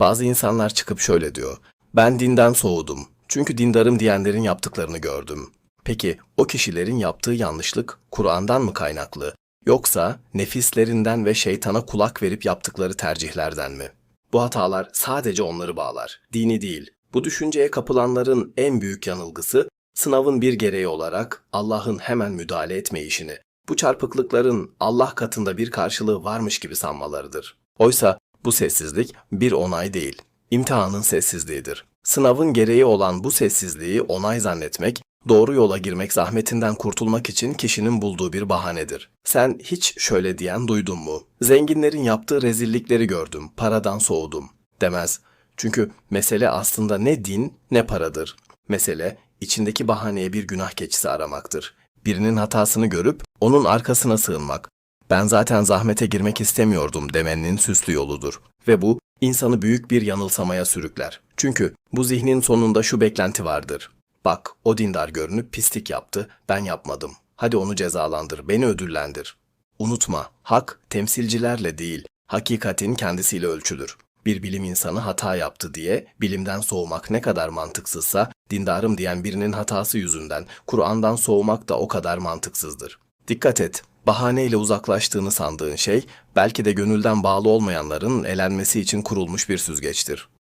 Bazı insanlar çıkıp şöyle diyor. Ben dinden soğudum. Çünkü dindarım diyenlerin yaptıklarını gördüm. Peki o kişilerin yaptığı yanlışlık Kur'an'dan mı kaynaklı yoksa nefislerinden ve şeytana kulak verip yaptıkları tercihlerden mi? Bu hatalar sadece onları bağlar, dini değil. Bu düşünceye kapılanların en büyük yanılgısı sınavın bir gereği olarak Allah'ın hemen müdahale etme işini, bu çarpıklıkların Allah katında bir karşılığı varmış gibi sanmalarıdır. Oysa bu sessizlik bir onay değil, imtihanın sessizliğidir. Sınavın gereği olan bu sessizliği onay zannetmek, doğru yola girmek zahmetinden kurtulmak için kişinin bulduğu bir bahanedir. Sen hiç şöyle diyen duydun mu? Zenginlerin yaptığı rezillikleri gördüm, paradan soğudum demez. Çünkü mesele aslında ne din ne paradır. Mesele içindeki bahaneye bir günah keçisi aramaktır. Birinin hatasını görüp onun arkasına sığınmak. Ben zaten zahmete girmek istemiyordum demenin süslü yoludur. Ve bu insanı büyük bir yanılsamaya sürükler. Çünkü bu zihnin sonunda şu beklenti vardır. Bak o dindar görünüp pislik yaptı, ben yapmadım. Hadi onu cezalandır, beni ödüllendir. Unutma, hak temsilcilerle değil, hakikatin kendisiyle ölçülür. Bir bilim insanı hata yaptı diye bilimden soğumak ne kadar mantıksızsa, dindarım diyen birinin hatası yüzünden Kur'an'dan soğumak da o kadar mantıksızdır. Dikkat et, bahaneyle uzaklaştığını sandığın şey, belki de gönülden bağlı olmayanların elenmesi için kurulmuş bir süzgeçtir.